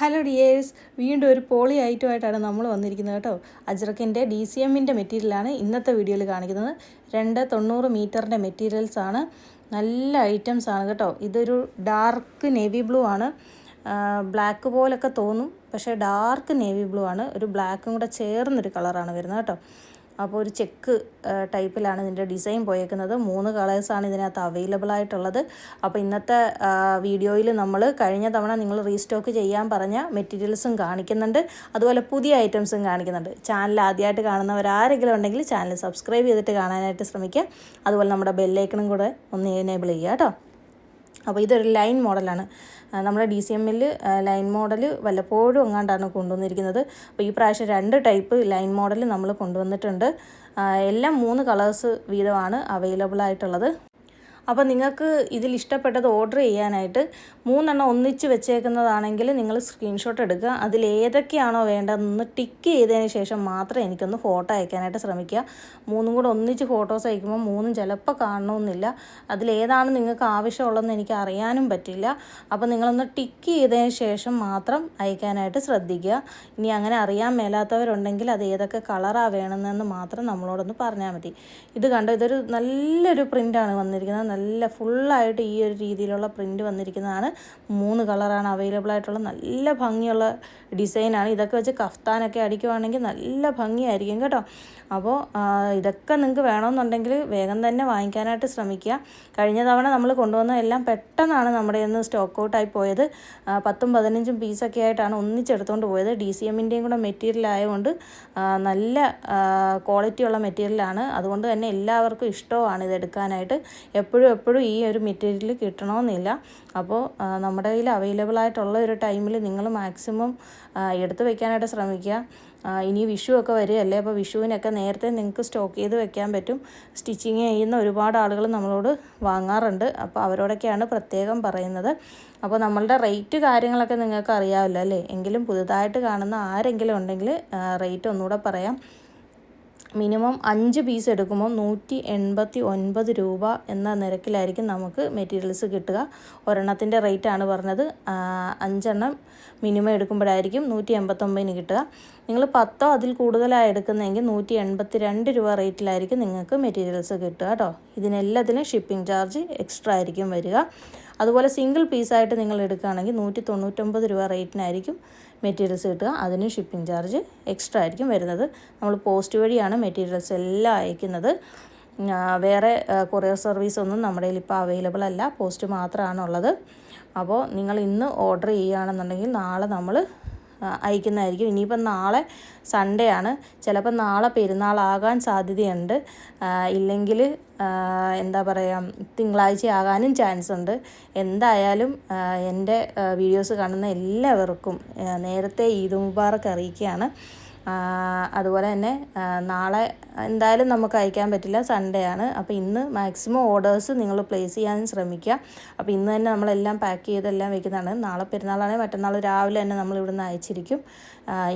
Hello dears വീണ്ടും ഒരു poly ഐറ്റമായിട്ടാണ് നമ്മൾ വന്നിരിക്കുന്നത് കേട്ടോ. അജ്രക്കിന്റെ ഡി സി എമ്മിന്റെ മെറ്റീരിയലാണ് ഇന്നത്തെ വീഡിയോയിൽ കാണിക്കുന്നത്. രണ്ട് തൊണ്ണൂറ് മീറ്ററിന്റെ മെറ്റീരിയൽസ് ആണ്. നല്ല ഐറ്റംസ് ആണ് കേട്ടോ. ഇതൊരു ഡാർക്ക് നേവി ബ്ലൂ ആണ്. ബ്ലാക്ക് പോലൊക്കെ തോന്നും. പക്ഷേ ഡാർക്ക് നേവി ബ്ലൂ ആണ്. ഒരു ബ്ലാക്കും കൂടെ ചേർന്നൊരു കളറാണ് വരുന്നത് കേട്ടോ. അപ്പോൾ ഒരു ചെക്ക് ടൈപ്പിലാണ് ഇതിന്റെ ഡിസൈൻ പോയേക്കുന്നത്. മൂന്ന് കളേഴ്സാണ് ഇതിനകത്ത് അവൈലബിൾ ആയിട്ടുള്ളത് അപ്പോൾ ഇന്നത്തെ വീഡിയോയിൽ നമ്മൾ കഴിഞ്ഞ തവണ നിങ്ങൾ റീസ്റ്റോക്ക് ചെയ്യാൻ പറഞ്ഞ മെറ്റീരിയൽസും കാണിക്കുന്നുണ്ട്. അതുപോലെ പുതിയ ഐറ്റംസും കാണിക്കുന്നുണ്ട്. ചാനൽ ആദ്യമായിട്ട് കാണുന്നവരാരെങ്കിലും ഉണ്ടെങ്കിൽ ചാനൽ സബ്സ്ക്രൈബ് ചെയ്തിട്ട് കാണാനായിട്ട് ശ്രമിക്കുക. അതുപോലെ നമ്മുടെ ബെല്ലൈക്കണും കൂടെ ഒന്ന് എനേബിൾ ചെയ്യുക കേട്ടോ. അപ്പോൾ ഇതൊരു ലൈൻ മോഡലാണ്. നമ്മുടെ ഡി സി എമ്മിൽ ലൈൻ മോഡൽ വല്ലപ്പോഴും എങ്ങാണ്ടാണ് കൊണ്ടുവന്നിരിക്കുന്നത്. അപ്പോൾ ഈ പ്രാവശ്യം രണ്ട് ടൈപ്പ് ലൈൻ മോഡൽ നമ്മൾ കൊണ്ടുവന്നിട്ടുണ്ട്. എല്ലാം മൂന്ന് കളേഴ്സ് വീതമാണ് അവൈലബിൾ ആയിട്ടുള്ളത് അപ്പോൾ നിങ്ങൾക്ക് ഇതിൽ ഇഷ്ടപ്പെട്ടത് ഓർഡർ ചെയ്യാനായിട്ട് മൂന്നെണ്ണം ഒന്നിച്ച് വെച്ചേക്കുന്നതാണെങ്കിൽ നിങ്ങൾ സ്ക്രീൻഷോട്ട് എടുക്കുക. അതിൽ ഏതൊക്കെയാണോ വേണ്ടതെന്ന് ടിക്ക് ചെയ്തതിന് ശേഷം മാത്രം എനിക്കൊന്ന് ഫോട്ടോ അയക്കാനായിട്ട് ശ്രമിക്കുക. മൂന്നും കൂടെ ഒന്നിച്ച് ഫോട്ടോസ് അയക്കുമ്പോൾ മൂന്നും ചിലപ്പോൾ കാണണമെന്നില്ല. അതിലേതാണ് നിങ്ങൾക്ക് ആവശ്യമുള്ളതെന്ന് എനിക്ക് അറിയാനും പറ്റില്ല. അപ്പോൾ നിങ്ങളൊന്ന് ടിക്ക് ചെയ്തതിന് ശേഷം മാത്രം അയക്കാനായിട്ട് ശ്രദ്ധിക്കുക. ഇനി അങ്ങനെ അറിയാൻ മേലാത്തവരുണ്ടെങ്കിൽ അത് ഏതൊക്കെ കളറാണ് വേണമെന്ന് മാത്രം നമ്മളോടൊന്ന് പറഞ്ഞാൽ മതി. ഇത് കണ്ടോ? ഇതൊരു നല്ലൊരു പ്രിന്റാണ് വന്നിരിക്കുന്നത്. നല്ല ഫുള്ളായിട്ട് ഈ ഒരു രീതിയിലുള്ള പ്രിന്റ് വന്നിരിക്കുന്നതാണ്. മൂന്ന് കളറാണ് അവൈലബിൾ ആയിട്ടുള്ള നല്ല ഭംഗിയുള്ള ഡിസൈനാണ് ഇതൊക്കെ വെച്ച് കഫ്താനൊക്കെ അടിക്കുവാണെങ്കിൽ നല്ല ഭംഗിയായിരിക്കും കേട്ടോ. അപ്പോൾ ഇതൊക്കെ നിങ്ങൾക്ക് വേണമെന്നുണ്ടെങ്കിൽ വേഗം തന്നെ വാങ്ങിക്കാനായിട്ട് ശ്രമിക്കുക. കഴിഞ്ഞ തവണ നമ്മൾ കൊണ്ടുവന്ന എല്ലാം പെട്ടെന്നാണ് നമ്മുടെ ഇന്ന് സ്റ്റോക്ക് ഔട്ടായി പോയത്. പത്തും പതിനഞ്ചും പീസൊക്കെ ആയിട്ടാണ് ഒന്നിച്ചെടുത്തുകൊണ്ട് പോയത്. ഡി സി എമ്മിന്റെയും കൂടെ മെറ്റീരിയൽ ആയതുകൊണ്ട് നല്ല ക്വാളിറ്റിയുള്ള മെറ്റീരിയലാണ് അതുകൊണ്ട് തന്നെ എല്ലാവർക്കും ഇഷ്ടമാണ് ഇത് എടുക്കാനായിട്ട്. എപ്പോഴും എപ്പോഴും എപ്പോഴും ഈ ഒരു മെറ്റീരിയൽ കിട്ടണമെന്നില്ല. അപ്പോൾ നമ്മുടെ കയ്യിൽ അവൈലബിൾ ആയിട്ടുള്ള ഒരു ടൈമിൽ നിങ്ങൾ മാക്സിമം എടുത്തു വെക്കാനായിട്ട് ശ്രമിക്കുക. ഇനി വിഷു ഒക്കെ വരികയല്ലേ അപ്പോൾ വിഷുവിനൊക്കെ നേരത്തെ നിങ്ങൾക്ക് സ്റ്റോക്ക് ചെയ്ത് വെക്കാൻ പറ്റും. സ്റ്റിച്ചിങ് ചെയ്യുന്ന ഒരുപാട് ആളുകൾ നമ്മളോട് വാങ്ങാറുണ്ട്. അപ്പോൾ അവരോടൊക്കെയാണ് പ്രത്യേകം പറയുന്നത്. അപ്പോൾ നമ്മളുടെ റേറ്റ് കാര്യങ്ങളൊക്കെ നിങ്ങൾക്ക് അറിയാമല്ലോ അല്ലേ? എങ്കിലും പുതുതായിട്ട് കാണുന്ന ആരെങ്കിലും ഉണ്ടെങ്കിൽ റേറ്റ് ഒന്നുകൂടെ പറയാം. മിനിമം അഞ്ച് പീസ് എടുക്കുമ്പോൾ നൂറ്റി എൺപത്തി ഒൻപത് രൂപ എന്ന നിരക്കിലായിരിക്കും നമുക്ക് മെറ്റീരിയൽസ് കിട്ടുക. ഒരെണ്ണത്തിന്റെ റേറ്റാണ് പറഞ്ഞത്. അഞ്ചെണ്ണം മിനിമം എടുക്കുമ്പോഴായിരിക്കും നൂറ്റി എൺപത്തൊമ്പതിന് കിട്ടുക. നിങ്ങൾ പത്തോ അതിൽ കൂടുതലായി എടുക്കുന്നതെങ്കിൽ നൂറ്റി എൺപത്തി രണ്ട് രൂപ റേറ്റിലായിരിക്കും നിങ്ങൾക്ക് മെറ്റീരിയൽസ് കിട്ടുക കേട്ടോ. ഇതിനെല്ലാത്തിനും ഷിപ്പിംഗ് ചാർജ് എക്സ്ട്രാ ആയിരിക്കും വരിക. അതുപോലെ സിംഗിൾ പീസായിട്ട് നിങ്ങൾ എടുക്കുകയാണെങ്കിൽ നൂറ്റി തൊണ്ണൂറ്റൊമ്പത് രൂപ റേറ്റിനായിരിക്കും മെറ്റീരിയൽസ് കിട്ടുക. അതിന് ഷിപ്പിംഗ് ചാർജ് എക്സ്ട്രാ ആയിരിക്കും വരുന്നത്. നമ്മൾ പോസ്റ്റ് വഴിയാണ് മെറ്റീരിയൽസ് എല്ലാം അയക്കുന്നത്. വേറെ കൊറിയർ സർവീസ് ഒന്നും നമ്മുടെ ഇപ്പോൾ അവൈലബിൾ അല്ല. പോസ്റ്റ് മാത്രമാണുള്ളത് അപ്പോൾ നിങ്ങൾ ഇന്ന് ഓർഡർ ചെയ്യുകയാണെന്നുണ്ടെങ്കിൽ നാളെ നമ്മൾ അയക്കുന്നതായിരിക്കും. ഇനിയിപ്പം നാളെ സൺഡേ ആണ്. ചിലപ്പോൾ നാളെ പെരുന്നാളാകാൻ സാധ്യതയുണ്ട്. ഇല്ലെങ്കിൽ എന്താ പറയുക തിങ്കളാഴ്ച ആകാനും ചാൻസ് ഉണ്ട്. എന്തായാലും എന്റെ വീഡിയോസ് കാണുന്ന എല്ലാവർക്കും നേരത്തെ ഈദ് മുബാറക്ക് അറിയിക്കുകയാണ്. അതുപോലെ തന്നെ നാളെ എന്തായാലും നമുക്ക് അയക്കാൻ പറ്റില്ല. സൺഡേ ആണ്. അപ്പോൾ ഇന്ന് മാക്സിമം ഓർഡേഴ്സ് നിങ്ങൾ പ്ലേസ് ചെയ്യാൻ ശ്രമിക്കുക. അപ്പോൾ ഇന്ന് തന്നെ നമ്മളെല്ലാം പാക്ക് ചെയ്തെല്ലാം വെക്കുന്നതാണ്. നാളെ പെരുന്നാളാണെങ്കിൽ മറ്റന്നാൾ രാവിലെ തന്നെ നമ്മൾ ഇവിടുന്ന് അയച്ചിരിക്കും.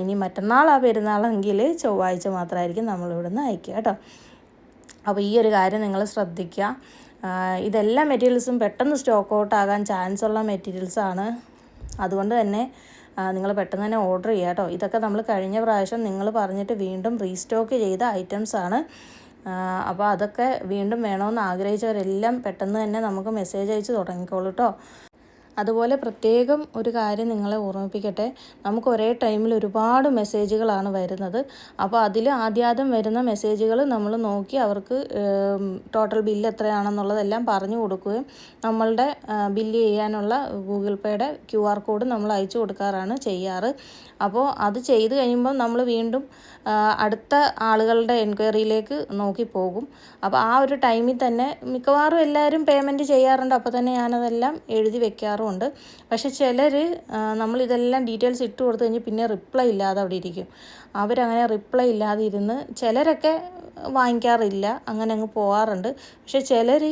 ഇനി മറ്റന്നാൾ ആ പെരുന്നാളെങ്കിൽ ചൊവ്വാഴ്ച മാത്രമായിരിക്കും നമ്മൾ ഇവിടുന്ന് അയക്കുക കേട്ടോ. അപ്പോൾ ഈ ഒരു കാര്യം നിങ്ങൾ ശ്രദ്ധിക്കുക. ഇതെല്ലാ മെറ്റീരിയൽസും പെട്ടെന്ന് സ്റ്റോക്ക് ഔട്ട് ആകാൻ ചാൻസ് ഉള്ള മെറ്റീരിയൽസാണ് അതുകൊണ്ട് തന്നെ നിങ്ങൾ പെട്ടെന്ന് തന്നെ ഓർഡർ ചെയ്യുക കേട്ടോ. ഇതൊക്കെ നമ്മൾ കഴിഞ്ഞ പ്രാവശ്യം നിങ്ങൾ പറഞ്ഞിട്ട് വീണ്ടും റീസ്റ്റോക്ക് ചെയ്ത ഐറ്റംസ് ആണ്. അപ്പോൾ അതൊക്കെ വീണ്ടും വേണമെന്ന് ആഗ്രഹിച്ചവരെല്ലാം പെട്ടെന്ന് തന്നെ നമുക്ക് മെസ്സേജ് അയച്ച് തുടങ്ങിക്കോളൂ കേട്ടോ. അതുപോലെ പ്രത്യേകം ഒരു കാര്യം നിങ്ങളെ ഓർമ്മിപ്പിക്കട്ടെ. നമുക്ക് ഒരേ ടൈമിൽ ഒരുപാട് മെസ്സേജുകളാണ് വരുന്നത്. അപ്പോൾ അതിൽ ആദ്യാദ്യം വരുന്ന മെസ്സേജുകൾ നമ്മൾ നോക്കി അവർക്ക് ടോട്ടൽ ബില്ല് എത്രയാണെന്നുള്ളതെല്ലാം പറഞ്ഞു കൊടുക്കുകയും നമ്മളുടെ ബില്ല് ചെയ്യാനുള്ള ഗൂഗിൾ പേയുടെ ക്യു ആർ കോഡ് നമ്മൾ അയച്ചു കൊടുക്കാറാണ് ചെയ്യാറ്. അപ്പോൾ അത് ചെയ്ത് കഴിയുമ്പോൾ നമ്മൾ വീണ്ടും അടുത്ത ആളുകളുടെ എൻക്വയറിയിലേക്ക് നോക്കി പോകും. അപ്പോൾ ആ ഒരു ടൈമിൽ തന്നെ മിക്കവാറും എല്ലാവരും പേയ്മെന്റ് ചെയ്യാറുണ്ട്. അപ്പോൾ തന്നെ ഞാനതെല്ലാം എഴുതി വെക്കാറുമുണ്ട് പക്ഷെ ചിലർ നമ്മളിതെല്ലാം ഡീറ്റെയിൽസ് ഇട്ട് കൊടുത്തു കഴിഞ്ഞ് പിന്നെ റിപ്ലൈ ഇല്ലാതെ അവിടെ ഇരിക്കും. അവരങ്ങനെ റിപ്ലൈ ഇല്ലാതെ ഇരുന്ന് ചിലരൊക്കെ വാങ്ങിക്കാറില്ല. അങ്ങനെ അങ്ങ് പോകാറുണ്ട് പക്ഷെ ചിലർ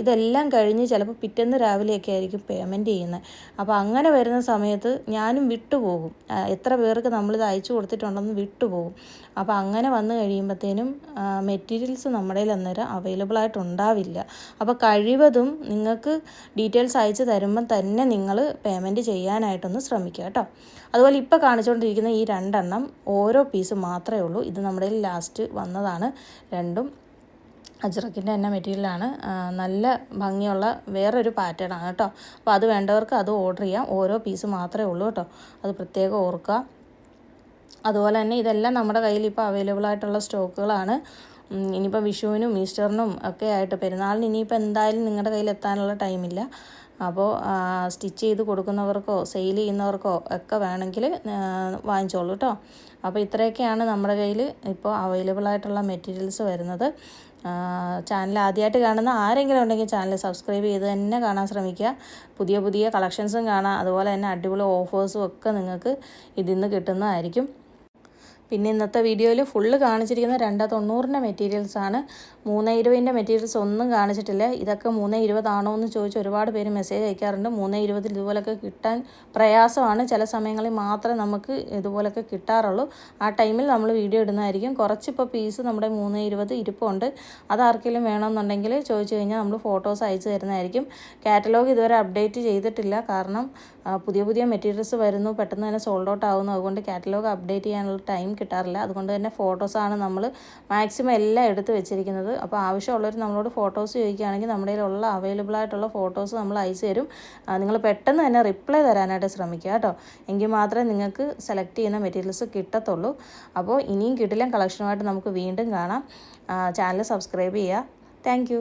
ഇതെല്ലാം കഴിഞ്ഞ് ചിലപ്പോൾ പിറ്റേന്ന് രാവിലെയൊക്കെ ആയിരിക്കും പേയ്മെന്റ് ചെയ്യുന്നത്. അപ്പോൾ അങ്ങനെ വരുന്ന സമയത്ത് ഞാനും വിട്ടുപോകും എത്ര പേർക്ക് നമ്മളിത് അയച്ചു കൊടുത്തിട്ടുണ്ടെന്ന് വിട്ടുപോകും അപ്പോൾ അങ്ങനെ വന്നു കഴിയുമ്പോഴത്തേനും മെറ്റീരിയൽസ് നമ്മുടെ കയ്യിൽ അന്നേരം അവൈലബിൾ ആയിട്ടുണ്ടാവില്ല അപ്പോൾ കഴിവതും നിങ്ങൾക്ക് ഡീറ്റെയിൽസ് അയച്ചു തരുമ്പം തന്നെ നിങ്ങൾ പേയ്മെന്റ് ചെയ്യാനായിട്ടൊന്ന് ശ്രമിക്കുക കേട്ടോ. അതുപോലെ ഇപ്പോൾ കാണിച്ചുകൊണ്ടിരിക്കുന്ന ഈ രണ്ടെണ്ണം ഓരോ പീസ് മാത്രമേ ഉള്ളൂ. ഇത് നമ്മുടെ ലാസ്റ്റ് വന്നതാണ്. രണ്ടും അജ്രക്കിന്റെ തന്നെ മെറ്റീരിയലാണ് നല്ല ഭംഗിയുള്ള വേറൊരു പാറ്റേൺ ആണ് കേട്ടോ. അപ്പോൾ അത് വേണ്ടവർക്ക് അത് ഓർഡർ ചെയ്യാം. ഓരോ പീസ് മാത്രമേ ഉള്ളൂ കേട്ടോ. അത് പ്രത്യേകം ഓർക്കുക. അതുപോലെ തന്നെ ഇതെല്ലാം നമ്മുടെ കയ്യിൽ ഇപ്പോൾ അവൈലബിൾ ആയിട്ടുള്ള സ്റ്റോക്കുകളാണ്. ഇനിയിപ്പോൾ വിഷുവിനും ഈസ്റ്ററിനും ഒക്കെ ആയിട്ട് പെരുന്നാളിന് ഇനിയിപ്പോൾ എന്തായാലും നിങ്ങളുടെ കയ്യിൽ എത്താനുള്ള ടൈമില്ല അപ്പോൾ സ്റ്റിച്ച് ചെയ്ത് കൊടുക്കുന്നവർക്കോ സെയിൽ ചെയ്യുന്നവർക്കോ ഒക്കെ വേണമെങ്കിൽ വാങ്ങിച്ചോളൂ കേട്ടോ അപ്പോൾ ഇത്രയൊക്കെയാണ് നമ്മുടെ കയ്യിൽ ഇപ്പോൾ അവൈലബിൾ ആയിട്ടുള്ള മെറ്റീരിയൽസ് വരുന്നത്. ചാനൽ ആദ്യമായിട്ട് കാണുന്ന ആരെങ്കിലും ഉണ്ടെങ്കിൽ ചാനൽ സബ്സ്ക്രൈബ് ചെയ്ത് തന്നെ കാണാൻ ശ്രമിക്കുക. പുതിയ പുതിയ കളക്ഷൻസും കാണാം. അതുപോലെ തന്നെ അടിപൊളി ഓഫേഴ്സും ഒക്കെ നിങ്ങൾക്ക് ഇതിൽ നിന്ന് കിട്ടുന്നതായിരിക്കും. പിന്നെ ഇന്നത്തെ വീഡിയോയിൽ ഫുള്ള് കാണിച്ചിരിക്കുന്ന രണ്ട് തൊണ്ണൂറിന്റെ മെറ്റീരിയൽസാണ് മൂന്ന് ഇരുപതിന്റെ മെറ്റീരിയൽസ് ഒന്നും കാണിച്ചിട്ടില്ല. ഇതൊക്കെ മൂന്ന് ഇരുപതാണോ എന്ന് ചോദിച്ച് ഒരുപാട് പേര് മെസ്സേജ് അയക്കാറുണ്ട്. മൂന്ന് ഇരുപതിൽ ഇതുപോലൊക്കെ കിട്ടാൻ പ്രയാസമാണ്. ചില സമയങ്ങളിൽ മാത്രമേ നമുക്ക് ഇതുപോലൊക്കെ കിട്ടാറുള്ളൂ. ആ ടൈമിൽ നമ്മൾ വീഡിയോ ഇടുന്നതായിരിക്കും. കുറച്ചിപ്പോൾ പീസ് നമ്മുടെ മൂന്ന് ഇരുപത് ഇരിപ്പുണ്ട്. അത് ആർക്കെങ്കിലും വേണമെന്നുണ്ടെങ്കിൽ ചോദിച്ചു കഴിഞ്ഞാൽ നമ്മൾ ഫോട്ടോസ് അയച്ചു തരുന്നതായിരിക്കും. കാറ്റലോഗ് ഇതുവരെ അപ്ഡേറ്റ് ചെയ്തിട്ടില്ല. കാരണം പുതിയ പുതിയ മെറ്റീരിയൽസ് വരുന്നു. പെട്ടെന്ന് തന്നെ സോൾഡ് ഔട്ട് ആവുന്നു. അതുകൊണ്ട് കാറ്റലോഗ് അപ്ഡേറ്റ് ചെയ്യാനുള്ള ടൈം കിട്ടാറില്ല. അതുകൊണ്ട് തന്നെ ഫോട്ടോസാണ് നമ്മൾ മാക്സിമം എല്ലാം എടുത്ത് വെച്ചിരിക്കുന്നത്. അപ്പോൾ ആവശ്യമുള്ളവർ നമ്മളോട് ഫോട്ടോസ് ചോദിക്കുകയാണെങ്കിൽ നമ്മുടെ കയ്യിലുള്ള അവൈലബിൾ ആയിട്ടുള്ള ഫോട്ടോസ് നമ്മൾ അയച്ചു തരും. നിങ്ങൾ പെട്ടെന്ന് തന്നെ റിപ്ലൈ തരാനായിട്ട് ശ്രമിക്കുക കേട്ടോ. എങ്കിൽ മാത്രമേ നിങ്ങൾക്ക് സെലക്ട് ചെയ്യുന്ന മെറ്റീരിയൽസ് കിട്ടത്തുള്ളൂ. അപ്പോൾ ഇനിയും കിട്ടില്ല കളക്ഷനുമായിട്ട് നമുക്ക് വീണ്ടും കാണാം. ചാനൽ സബ്സ്ക്രൈബ് ചെയ്യുക. താങ്ക്